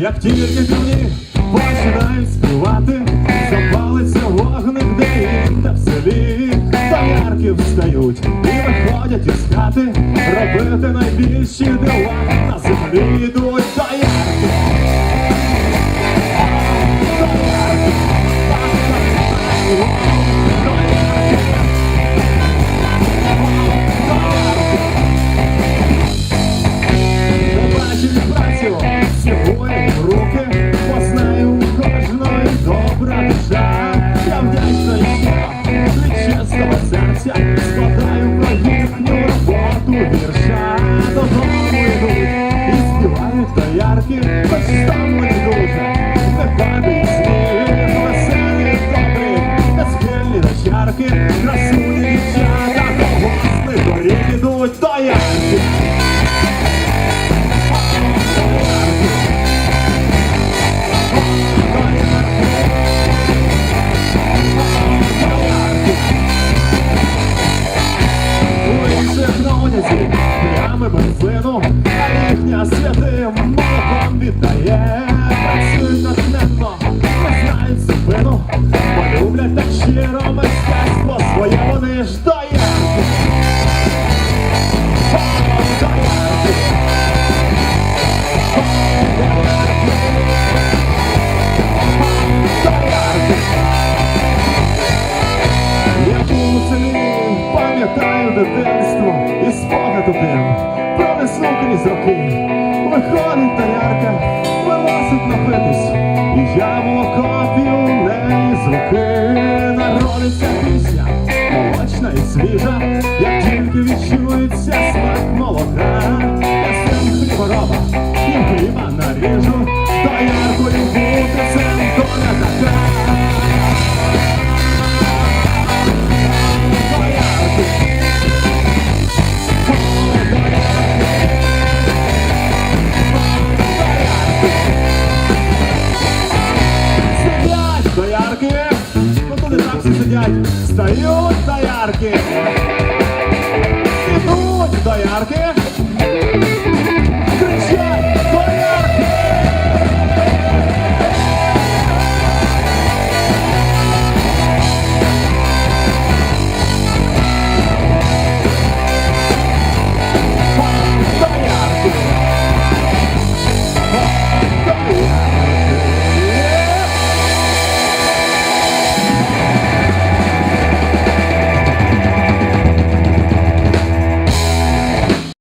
Як тільки півні починають співати, запалиться вогник, де та в селі, Доярки встають і виходять із хати, робити найбільші дела на землі йдуть та Доярки. Плями бензину, а їхня святим дитинство і спогад один пронесу крізь роки. Виходить доярка, виносить напитись, і я молоко п'ю неї з руки. Народиться пісня, молочна і свіжа, як тільки відчується всі сидять, встають доярки, ідуть доярки,